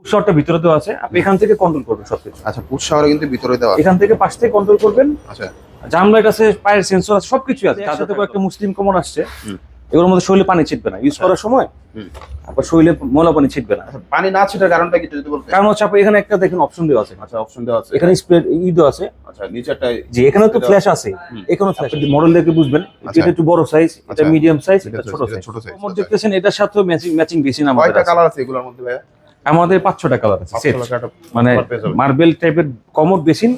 পুষারটা ভিতরে দেওয়া আছে আপনি এখান থেকে কন্ট্রোল করবেন সবকিছু। আচ্ছা কিন্তু ভিতরে দেওয়া এখান থেকে পাশ থেকে কন্ট্রোল করবেন। আচ্ছা। জামলাইট আছে পায়ের সেন্সর আছে সবকিছু আছে। তার সাথে একটা মুসলিম কমন আসছে। এগুলোর মধ্যে শরীরে পানি ছিটবে না। ইউজ করার সময়। আপনার শরীরে ময়লা পানি ছিটবে না। আচ্ছা পানি না ছিটার কারণটা কি যদি বলতেন? কারণ হচ্ছে আপনি এখানে একটা দেখেন অপশন দেওয়া আছে। আচ্ছা অপশন দেওয়া আছে। এখানে স্প্রে ই দেওয়া আছে। আচ্ছা নিচেরটাই যে এখানে তো ফ্ল্যাশ আছে। এখানে ফ্ল্যাশ মডেল দেখে বুঝবেন। আচ্ছা। এটা একটু বড় সাইজ এটা আচ্ছা। মিডিয়াম সাইজ এটা ছোট সাইজ ছোট আচ্ছা। দেখতেছেন এটার সাথেও ম্যাচিং ম্যাচিং বেশি না কয়টা কালার আছে এগুলোর মধ্যে ভাইয়া? আমাদের কালার আছে পাঁচশো সেট টাকা মানে। মার্বেল টাইপের কমোড বেসিন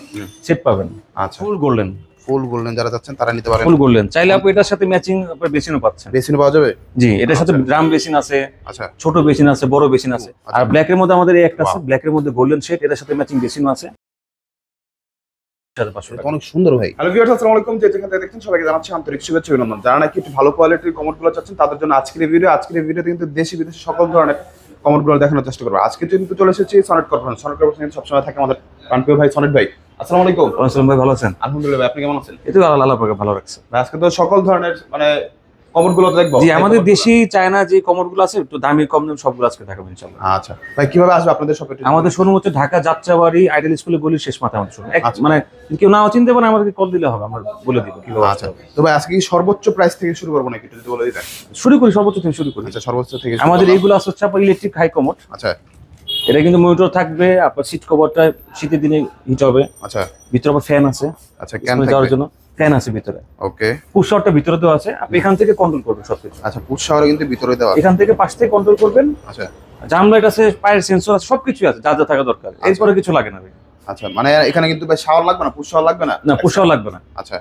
সেট পাবেন। আচ্ছা। ফুল গোল্ডেন ফুল গোল্ডেন যারা চাচ্ছেন তারা নিতে পারেন। ফুল গোল্ডেন চাইলে আপনি এটার সাথে ম্যাচিং আপনার বেসিনও পাচ্ছেন। বেসিন পাওয়া যাবে? জি এটার সাথে আচ্ছা। ড্রাম বেসিন আছে আচ্ছা। ছোট বেসিন আছে বড় বেসিন আছে। আচ্ছা। আর ব্ল্যাক এর মধ্যে আমাদের এই একটা আছে ব্ল্যাক এর মধ্যে গোল্ডেন শেড এটার সাথে ম্যাচিং বেসিনও আছে। অনেক সুন্দর ভাই। হ্যালো ভিউয়ার্স আসসালামু আলাইকুম। যে যেখান থেকে দেখছেন সবাইকে জানাচ্ছি আন্তরিক শুভেচ্ছা অভিনন্দন। যারা নাকি একটু ভালো কোয়ালিটির কমেন্টগুলো চাচ্ছেন তাদের জন্য আজকের ভিডিও আজকের এই ভিডিওতে কিন্তু দেশি বিদেশি সকল ধরনের কমেন্টগুলো দেখানোর চেষ্টা করব। আজকে কিন্তু চলে এসেছি সনেট কর্পোরেশন সনেট কর্পোরেশন সবসময় থাকে আমাদের প্রাণপ্রিয় ভাই সনেট ভাই। আসসালামু আলাইকুম। আসসালাম ভাই ভালো আছেন? আলহামদুলিল্লাহ ভাই আপনি কেমন আছেন? এই তো আল্লাহ আল্লাহ পাকে ভালো রাখছে। আজকে তো সকল ধরনের মানে দেখব। জি আমাদের দেশি চায়না যে কমোডগুলো আছে একটু দামি কম দাম সবগুলো আজকে দেখাবো ইনশাল্লাহ আচ্ছা। ভাই কীভাবে আসবে আপনাদের শপে আমাদের শোরুম হচ্ছে ঢাকা যাত্রাবাড়ি আইডেল স্কুলে গলির শেষ মাথায় আমাদের শোরুম। মানে কেউ না চিনতে পারে আমাদেরকে কল দিলে হবে আমরা বলে দিব কীভাবে আচ্ছা। তো ভাই আজকে সর্বোচ্চ প্রাইস থেকে শুরু করব নাকি একটু যদি বলে দিতেন? শুরু করি সর্বোচ্চ থেকে শুরু করি। আচ্ছা সর্বোচ্চ থেকে আমাদের এইগুলো আছে হচ্ছে আপনার ইলেকট্রিক হাই কমোড আচ্ছা। এটা কিন্তু মনিটর থাকবে আপনার সিট কভারটা শীতের দিনে হিট হবে। আচ্ছা। ভিতরে আবার ফ্যান আছে আচ্ছা কেন যাওয়ার জন্য। ফ্যান আছে ভিতরে। ওকে পুষারটা ভিতরে দেওয়া আছে। আপনি এখান থেকে কন্ট্রোল করবেন সবকিছু। আচ্ছা পুশ শাওয়ারে কিন্তু ভিতরে দেওয়া এখান থেকে পাশ থেকে কন্ট্রোল করবেন। আচ্ছা। জামলাইট আছে পায়ের সেন্সর আছে সবকিছু আছে যা যা থাকা দরকার। এরপরে কিছু লাগে না। আচ্ছা মানে এখানে কিন্তু ভাই শাওয়ার লাগবে না? পুশ শাওয়ার লাগবে না? না পুষাও লাগবে না। আচ্ছা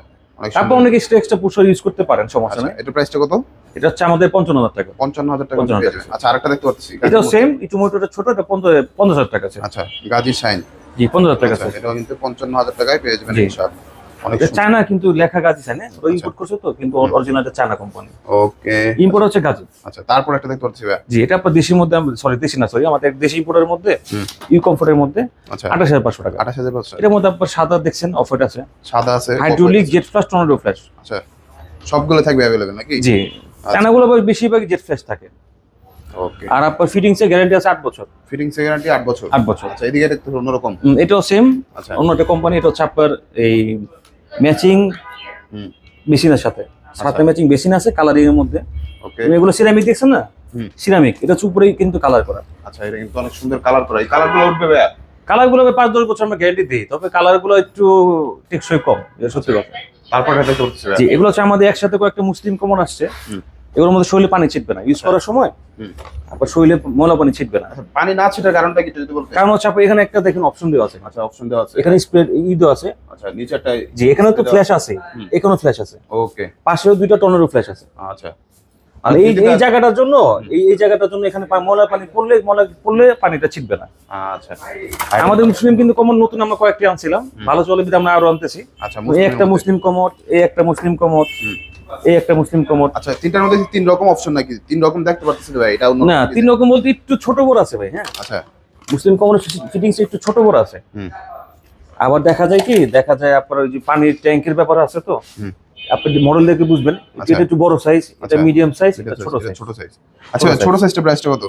তারপর সুন্দর। এক্সট্রা এক্সট্রা পুষার ইউজ করতে পারেন সমস্যা আচ্ছা নেই। এটা প্রাইসটা কত? এটা হচ্ছে আমাদের পঞ্চান্ন হাজার টাকা। পঞ্চান্ন হাজার টাকা 55,000 পেয়ে যাবেন। আচ্ছা আরেকটা দেখতে পাচ্ছি। সেম মোটরটা ছোট এটা পনেরো পঞ্চাশ হাজার টাকা আছে। আচ্ছা গাজী শাইন জি হাজার টাকা আচ্ছা আছে। কিন্তু পঞ্চান্ন হাজার টাকায় পেয়ে যাবেন ইনশাআল্লাহ চায়না কিন্তু লেখা গাজি চায়না ওই আচ্ছা। ইম্পোর্ট করছে তো কিন্তু অরিজিনালটা চায়না কোম্পানি ওকে। ইম্পোর্ট হচ্ছে গাজি আচ্ছা তারপর একটা দেখতে পাচ্ছি জি এটা আপনার দেশির মধ্যে সরি দেশি না সরি আমাদের দেশি ইম্পোর্টের মধ্যে ইউ কমফোর্টের মধ্যে আচ্ছা। আঠাশ হাজার পাঁচশো টাকা। আঠাশ হাজার পাঁচশো। এটার মধ্যে আপনার সাদা দেখছেন অফার আছে। সাদা আছে hydraulic jet flush tornado flash আচ্ছা সবগুলো থাকবে অ্যাভেলেবেল নাকি? জি। চায়নাগুলো আবার বেশিরভাগ জেট ফ্ল্যাশ থাকে। ওকে। আর আপনার ফিটিংস এর গ্যারান্টি আছে আট বছর। ফিটিংস গ্যারান্টি আট বছর। আট বছর। আচ্ছা এদিকে একটু অন্যরকম। এটাও সেম আচ্ছা। অন্য একটা কোম্পানি এটা হচ্ছে আপনার এই ম্যাচিং মেশিনের সাথে। সাথে ম্যাচিং মেশিন আছে কালারিং এর মধ্যে। তুমি এগুলো সিরামিক দেখছেন না? সিরামিক এটা উপরেই কিন্তু কালার করা। আচ্ছা এটা কিন্তু অনেক সুন্দর কালার করা। এই কালারগুলো উঠবে ভাইয়া? কালারগুলো পাঁচ দশ বছর আমরা গ্যারান্টি দিই তবে কালারগুলো একটু টেকসই কম সত্যি কথা। তারপর জি এগুলো হচ্ছে আমাদের একসাথে কয়েকটা মুসলিম কমন আসছে। এগুলোর মধ্যে শরীরে পানি ছিটবে না। ইউজ করার সময় হুম। আপনার শরীরে ময়লা পানি ছিটবে না। আচ্ছা পানি না ছিটার কারণটা কি যদি বলতেন? কারণ হচ্ছে আপনি এখানে একটা দেখেন অপশন দেওয়া আছে। আচ্ছা অপশন দেওয়া আছে। এখানে স্প্রে ই দেওয়া আছে। আচ্ছা নিচেরটাই জি এখানে তো ফ্ল্যাশ আছে। এখানেও ফ্ল্যাশ আছে। ওকে পাশেও দুইটা টনেরও ফ্ল্যাশ আছে। আচ্ছা। আর এই এই জায়গাটার জন্য এই এই জায়গাটার জন্য এখানে ময়লা পানি পড়লে ময়লা পড়লে পানিটা ছিটবে না। আচ্ছা। আমাদের মুসলিম কিন্তু কমন নতুন আমরা কয়েকটি আনছিলাম। ভালো চলে আমরা আরও আনতেছি। আচ্ছা এই একটা মুসলিম কমট এই একটা মুসলিম কমট। এই একটা মুসলিম কমট আচ্ছা তিনটার মধ্যে তিন রকম অপশন নাকি? তিন রকম দেখতে পাচ্ছি ভাই এটা না তিন রকম বলতে একটু ছোট বড় আছে ভাই হ্যাঁ। আচ্ছা। মুসলিম কমনের ফিটিংস একটু ছোট বড় আছে। হুম। আবার দেখা যায় কি দেখা যায় আপনার ওই যে পানির ট্যাঙ্কের ব্যাপার আছে তো। আপনি মডেল দেখে বুঝবেন আচ্ছা। এটা একটু বড় সাইজ এটা আচ্ছা। মিডিয়াম সাইজ এটা ছোট সাইজ ছোট সাইজ আচ্ছা ছোট সাইজটা প্রাইসটা কত?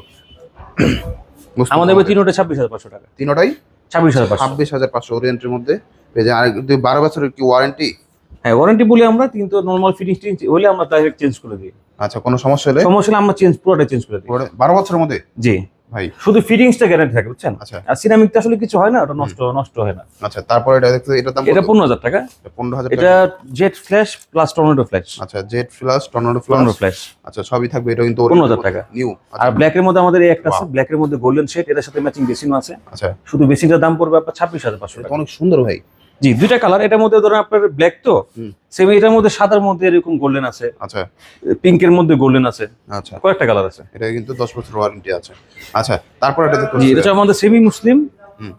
আমাদের কমনের। তিনোটা ছাব্বিশ হাজার পাঁচশো টাকা। তিনোটাই? ছাব্বিশ হাজার ছাব্বিশ হাজার পাঁচশো ওরিয়েন্টের মধ্যে। আর বারো বছরের কি ওয়ারেন্টি হ্যাঁ ওয়ারেন্টি বলি আমরা কিন্তু নর্মাল ফিটিংস টিংস হলে আমরা ডাইরেক্ট চেঞ্জ করে দিই। আচ্ছা কোনো সমস্যা হলে? সমস্যা হলে আমরা চেঞ্জ পুরোটা চেঞ্জ করে দিই। বারো বছরের মধ্যে? জি। ভাই। শুধু ফিটিংসটা গ্যারান্টি থাকে বুঝছেন? আচ্ছা। আর সিরামিকটা আসলে কিছু হয় না ওটা নষ্ট নষ্ট হয় না। আচ্ছা তারপরে এটা দেখতে এটার দাম এটা পনেরো হাজার টাকা। পনেরো হাজার এটা টাকা। Jet flash plus tornado flash আচ্ছা jet flush tornado tornado flash আচ্ছা সবই থাকবে এটা কিন্তু 15,000 টাকা। নিউ আর ব্ল্যাক এর মধ্যে আমাদের এই একটা আছে. ব্ল্যাক এর মধ্যে গোল্ডেন শেড এটার সাথে ম্যাচিং বেসিনও আছে। আচ্ছা। শুধু বেসিনটার দাম পড়বে আপনার ছাব্বিশ হাজার পাঁচশো এটা টাকা। অনেক সুন্দর ভাই। জি দুইটা কালার এটার মধ্যে ধরেন আপনার ব্ল্যাক তো। সেম এটার মধ্যে সাদার মধ্যে এরকম গোল্ডেন আছে আচ্ছা। পিঙ্কের মধ্যে গোল্ডেন আছে আচ্ছা। কয়েকটা কালার আছে। এটা কিন্তু দশ বছর ওয়ারেন্টি আছে। আচ্ছা তারপর এটা দেখতে জি এটা আমাদের সেমি মুসলিম হুম।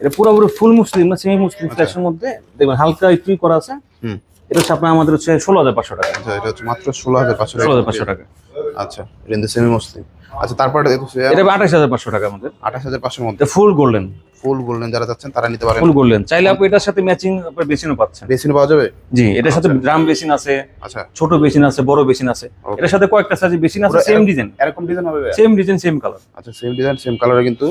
এটা পুরোপুরি ফুল মুসলিম না সেমি মুসলিম। ফ্ল্যাশের মধ্যে দেখবেন হালকা একটু করা আছে। হুম। এটা হচ্ছে আপনার আমাদের হচ্ছে ষোলো হাজার পাঁচশো টাকা। আচ্ছা এটা হচ্ছে মাত্র ষোলো হাজার পাঁচশো ষোলো হাজার পাঁচশো টাকা। আচ্ছা এটা সেমি মুসলিম আচ্ছা তারপর এটা আঠাশ হাজার পাঁচশো টাকা আমাদের আঠাশ হাজার পাঁচশোর মধ্যে। ফুল গোল্ডেন ফুল গোল্ডেন যারা চাচ্ছেন তারা নিতে পারেন। ফুল গোল্ডেন চাইলে আপনি এটার সাথে ম্যাচিং আপনার বেসিনও পাচ্ছেন। বেসিন পাওয়া যাবে? জি এটার সাথে ড্রাম বেসিন আছে আচ্ছা। ছোট বেসিন আছে বড় বেসিন আছে। এটার সাথে কয়েকটা সাইজ বেসিন আছে সেম ডিজাইন এরকম ডিজাইন হবে। সেম ডিজাইন সেম কালার আচ্ছা সেম ডিজাইন সেম কালারে কিন্তু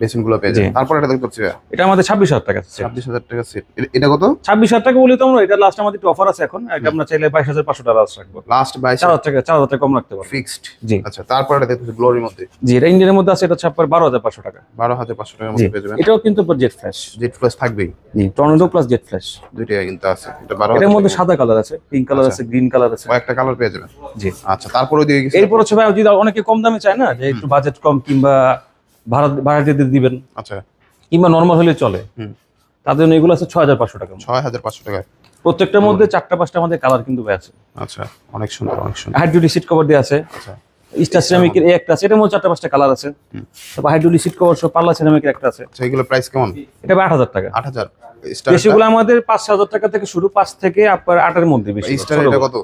বেসিনগুলো পেয়ে যাবেন। তারপর এটা দেখতে পাচ্ছি এটা আমাদের ছাব্বিশ হাজার টাকা ছাব্বিশ হাজার টাকা সেট এটা কত? ছাব্বিশ হাজার টাকা বলে তো আমরা এটা লাস্ট আমাদের একটু অফার আছে এখন। এটা আমরা চাইলে বাইশ হাজার পাঁচশো টাকা last রাখব। লাস্ট বাইশ চার হাজার টাকা চার হাজার টাকা কম রাখতে পারব। ফিক্সড জি। আচ্ছা তারপর এটা দেখতে পাচ্ছি গ্লোরির মধ্যে। জি এটা ইন্ডিয়ানের মধ্যে আছে এটা হচ্ছে আপনার বারো হাজার পাঁচশো টাকা। বারো হাজার পাঁচশো টাকার মধ্যে পেয়ে যাবেন। এটাও কিন্তু জেট ফ্ল্যাশ জেট প্লাস থাকবেই। জি টর্নেডো প্লাস জেট ফ্ল্যাশ দুইটাই কিন্তু আছে। এটা বারো এটার হাজার মধ্যে সাদা কালার আছে পিঙ্ক কালার আছে গ্রিন কালার আছে। কয়েকটা কালার পেয়ে যাবেন। জি। আচ্ছা তারপরে ওইদিকে এরপর হচ্ছে ভাই যদি অনেকে কম দামে চায় না যে একটু বাজেট কম কিংবা ভাড়া ভাড়া দিতে দিবেন। আচ্ছা। কিংবা নর্মাল হলে চলে। হুম। তাদের জন্য এগুলো আছে ছয় হাজার পাঁচশো টাকা। ছয় হাজার পাঁচশো টাকায়। প্রত্যেকটার মধ্যে চারটা পাঁচটা আমাদের কালার কিন্তু আছে। আচ্ছা অনেক সুন্দর অনেক সুন্দর। হাইড্রোলি সিট কভার দিয়ে আছে। আচ্ছা। স্টার সিরামিকের এই একটা আছে। এটা মধ্যে চারটা পাঁচটা কালার আছে। তারপর হাইড্রোলি সিট কভার সহ পাল্লা সিরামিকের একটা আছে। সেগুলো প্রাইস কেমন? এটা আট হাজার টাকা। আট হাজার। বেশিগুলো আমাদের পাঁচ হাজার টাকা থেকে শুরু পাঁচ থেকে আপনার আটের মধ্যে বেশি স্টার এটা কত?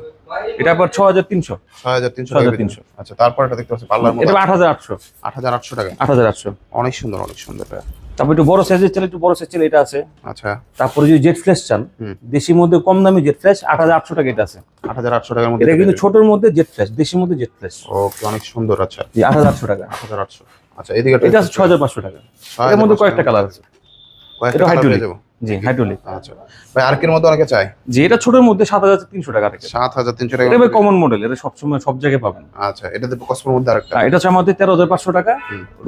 এটা আবার ছ হাজার তিনশো। ছয় হাজার তিনশো 6,300 আচ্ছা তারপর এটা দেখতে পাচ্ছি পাল্লার এটা মধ্যে আট হাজার আটশো। আট হাজার আটশো টাকা। আট হাজার আটশো। অনেক সুন্দর অনেক সুন্দর এটা। তারপর একটু বড় সাইজের চাইলে একটু বড় সাইজ চাইলে এটা আছে। আচ্ছা। তারপরে যদি জেট ফ্ল্যাশ চান। দেশির মধ্যে কম দামি জেট ফ্ল্যাশ আট হাজার আটশো টাকা এটা আছে। আট হাজার আটশো টাকার মধ্যে এটা কিন্তু ছোটোর মধ্যে জেট ফ্ল্যাশ দেশির মধ্যে জেট ফ্ল্যাশ ওকে অনেক সুন্দর আচ্ছা। আট হাজার আটশো টাকা। আট হাজার আটশো। আচ্ছা এদিকে এটা আছে ছ হাজার পাঁচশো টাকা। এটার মধ্যে কয়েকটা কালার আছে। কয়েকটা হাইড্রোলিক জি হাইড্রোলিক আচ্ছা। ভাই আর্কের মধ্যে অনেকে চাই জি এটা ছোটোর মধ্যে সাত হাজার তিনশো টাকা থেকে। সাত হাজার তিনশো টাকা এটা কমন মডেল এটা সবসময় সব জায়গায় পাবেন। আচ্ছা এটাতে কসমের মধ্যে আরেকটা। এটা হচ্ছে আমাদের তেরো হাজার পাঁচশো টাকা।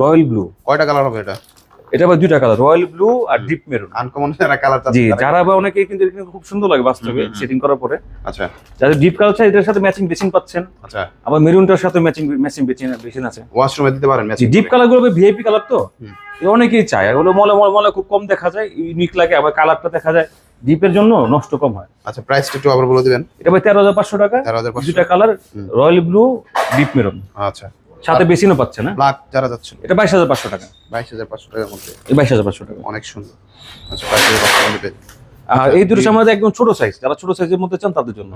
Royal blue. কয়টা কালার হবে এটা? এটা আবার দুইটা কালার রয়্যাল ব্লু আর ডিপ মেরুন আনকমন যারা কালার জি যারা আবার অনেকে কিন্তু খুব সুন্দর লাগে বাস্তবে। সেটিং করার পরে। আচ্ছা। যাদের ডিপ কালার চাই এটার সাথে ম্যাচিং বেসিন পাচ্ছেন। আচ্ছা। আবার মেরুনটার সাথে ম্যাচিং ম্যাচিং বেসিন বেসিন আছে। ওয়াশরুমে দিতে পারেন ম্যাচিং ডিপ কালারগুলো ভিআইপি কালার তো। অনেকেই চায়। এগুলো মলে মলে মলে খুব কম দেখা যায় ইউনিক লাগে। আবার কালারটা দেখা যায় ডিপের জন্য নষ্ট কম হয়। আচ্ছা প্রাইসটা একটু আবার বলে দিবেন। এটা ভাই তেরো হাজার পাঁচশো টাকা। তেরো হাজার পাঁচশো। Colour. Royal blue deep maroon আচ্ছা। সাথে বেসিনও পাচ্ছে না? ব্ল্যাক যারা যাচ্ছে এটা বাইশ হাজার পাঁচশো টাকা। বাইশ হাজার পাঁচশো টাকার মধ্যে। এই বাইশ হাজার পাঁচশো টাকা। অনেক সুন্দর। আচ্ছা বাইশ হাজার পাঁচশো আর এই দুটো আমাদের একদম ছোট সাইজ যারা ছোট সাইজের মধ্যে চান তাদের জন্য।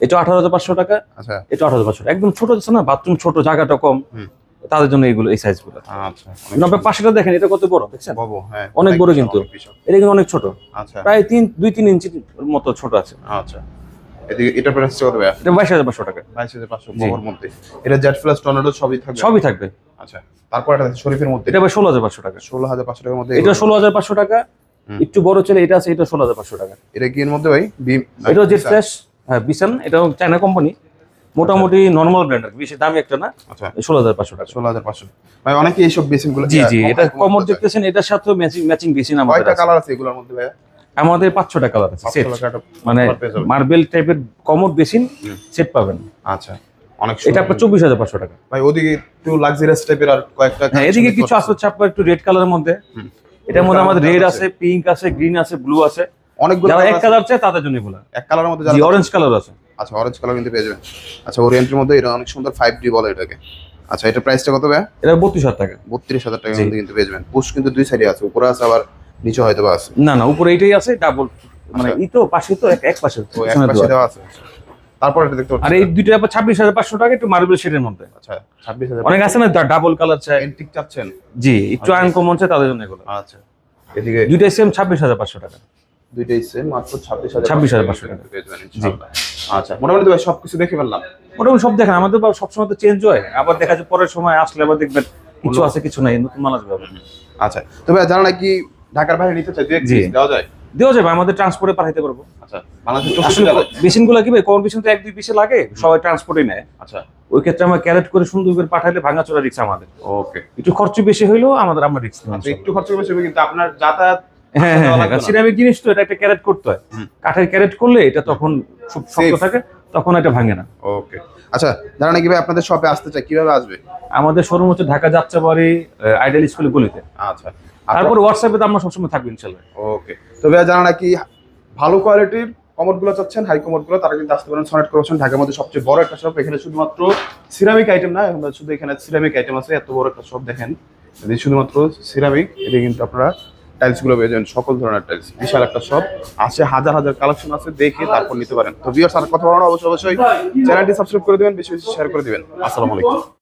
এটা আঠারো হাজার পাঁচশো টাকা। আচ্ছা। এটা আঠারো হাজার পাঁচশো। একদম ছোট আছে না? বাথরুম ছোট জায়গাটা কম। তাদের জন্য এইগুলো এই সাইজগুলো আচ্ছা আপনার পাশেটা দেখেন এটা কত বড় দেখছেন? বাবু হ্যাঁ। অনেক বড় কিন্তু। এটা কিন্তু অনেক ছোট। আচ্ছা। প্রায় তিন দুই তিন ইঞ্চির মতো ছোট আছে। আচ্ছা। এটা প্রাইস কত এটা টাকা। মধ্যে। এটা প্লাস টর্নেডো সবই থাকবে? সবই থাকবে। আচ্ছা তারপর এটা শরীফের মধ্যে। এটা টাকা। টাকার মধ্যে এটা টাকা। একটু বড় এটা আছে এটা ষোলো হাজার পাঁচশো টাকা। এটা কি এর মধ্যে ভাই? বিম এটাও জেট ফ্ল্যাশ হ্যাঁ বিসান এটাও চায়না কোম্পানি মোটামুটি নর্মাল ব্র্যান্ড বেশি দামি একটা না। আচ্ছা। ষোলো হাজার পাঁচশো টাকা। ষোলো হাজার পাঁচশো। ভাই অনেকে এইসব বেসিনগুলো জি জি এটা কমর দেখতেছেন এটার সাথে ম্যাচিং ম্যাচিং বেসিন আমাদের কয়টা কালার আছে এগুলোর মধ্যে ভাইয়া? আমাদের আছে পাঁচশো টাকা একটা মানে। মার্বেল টাইপের কমর বেসিন সেট পাবেন। আচ্ছা অনেক এটা আপনার চব্বিশ হাজার পাঁচশো টাকা। ভাই ওদিকে একটু লাক্সারিয়াস টাইপের আর কয়েকটা হ্যাঁ এদিকে কিছু আছে হচ্ছে আপনার একটু রেড কালারের মধ্যে। এটার মধ্যে আমাদের রেড আছে। আছে পিঙ্ক আছে গ্রিন আছে ব্লু আছে। অনেকগুলো যারা এক কালার চায় তাদের জন্য এগুলো এক কালারের মধ্যে যারা অরেঞ্জ কালার আছে। আচ্ছা অরেঞ্জ কালার কিন্তু পেয়ে যাবেন। আচ্ছা ওরিয়েন্টের মধ্যে এটা অনেক সুন্দর ফাইভ ডি বলে এটাকে। আচ্ছা এটা প্রাইসটা কত ভাই এটা বত্রিশ হাজার টাকা। বত্রিশ হাজার টাকার মধ্যে কিন্তু পেয়ে যাবেন। পুশ কিন্তু দুই সাইডে আছে উপরে আছে আবার নিচে হয়তো আছে। না না উপরে এইটাই আছে ডাবল মানে আচ্ছা। ই তো পাশে তো এক এক পাশে তো এক পাশে দেওয়া। আছে। তারপর এটা দেখতে আর এই দুইটা আবার ছাব্বিশ হাজার পাঁচশো টাকা একটু মার্বেল শেডের মধ্যে। আচ্ছা ছাব্বিশ হাজার অনেক আছে না ডাবল কালার চাই। এন্টিক চাচ্ছেন? জি একটু আনকমন চাই তাদের জন্য এগুলো। আচ্ছা এদিকে দুইটাই সেম ছাব্বিশ হাজার পাঁচশো টাকা। দুইটাই সেম মাত্র ছাব্বিশ হাজার 26,500 টাকা। পেয়ে যাবেন ইনশাআল্লাহ। আচ্ছা মোটামুটি ভাই সবকিছু দেখে ফেললাম। মোটামুটি সব দেখেন আমাদের সবসময় তো চেঞ্জ হয়। আবার দেখা যায় পরের সময় আসলে আবার দেখবেন কিছু আছে কিছু নাই নতুন মাল আসবে আচ্ছা তবে যারা নাকি ঢাকার বাইরে নিতে চাই দেওয়া যায়? দেওয়া যাবে আমাদের ট্রান্সপোর্টে পাঠাইতে পারব। আচ্ছা কি ভাই তো এক দুই পিসে লাগে সবাই ট্রান্সপোর্টে নেয়। আচ্ছা। ওই ক্ষেত্রে আমরা ক্যারেট করে সুন্দর করে পাঠাইলে ভাঙাচোরা রিক্স আমাদের। ওকে একটু খরচ বেশি হইলেও আমাদের আমরা রিক্স আচ্ছা একটু খরচ বেশি হবে কিন্তু আপনার যাতায়াত হ্যাঁ হ্যাঁ সিরামিক জিনিস তো এটা একটা ক্যারেট করতে হয়। কাঠের ক্যারেট করলে এটা তখন খুব শক্ত থাকে তখন এটা ভাঙে না। ওকে আচ্ছা যারা নাকি ভাই আপনাদের শপে আসতে চায় কীভাবে আসবে? আমাদের শোরুম হচ্ছে ঢাকা যাত্রাবাড়ি আইডিয়াল স্কুলের গলিতে। আচ্ছা। তারপর হোয়াটসঅ্যাপে তো আমরা সবসময় থাকব ইনশাল্লাহ। ওকে। তবে জানা নাকি ভালো কোয়ালিটির কমোডগুলো চাচ্ছেন হাই কমোডগুলো তারা কিন্তু আসতে পারেন সনেট করছেন ঢাকার মধ্যে সবচেয়ে বড় একটা শপ এখানে শুধুমাত্র সিরামিক আইটেম না এখন শুধু এখানে সিরামিক আইটেম আছে এত বড় একটা শপ দেখেন। এদিকে শুধুমাত্র সিরামিক এদিকে কিন্তু আপনারা টাইলসগুলো পেয়ে যাবেন সকল ধরনের টাইলস বিশাল একটা শপ আছে হাজার হাজার কালেকশন আছে দেখে তারপর নিতে পারেন। তো ভিউয়ার্স আর কথা বলানো অবশ্যই অবশ্যই চ্যানেলটি সাবস্ক্রাইব করে দিবেন বেশি বেশি শেয়ার করে দিবেন। আসসালামু আলাইকুম।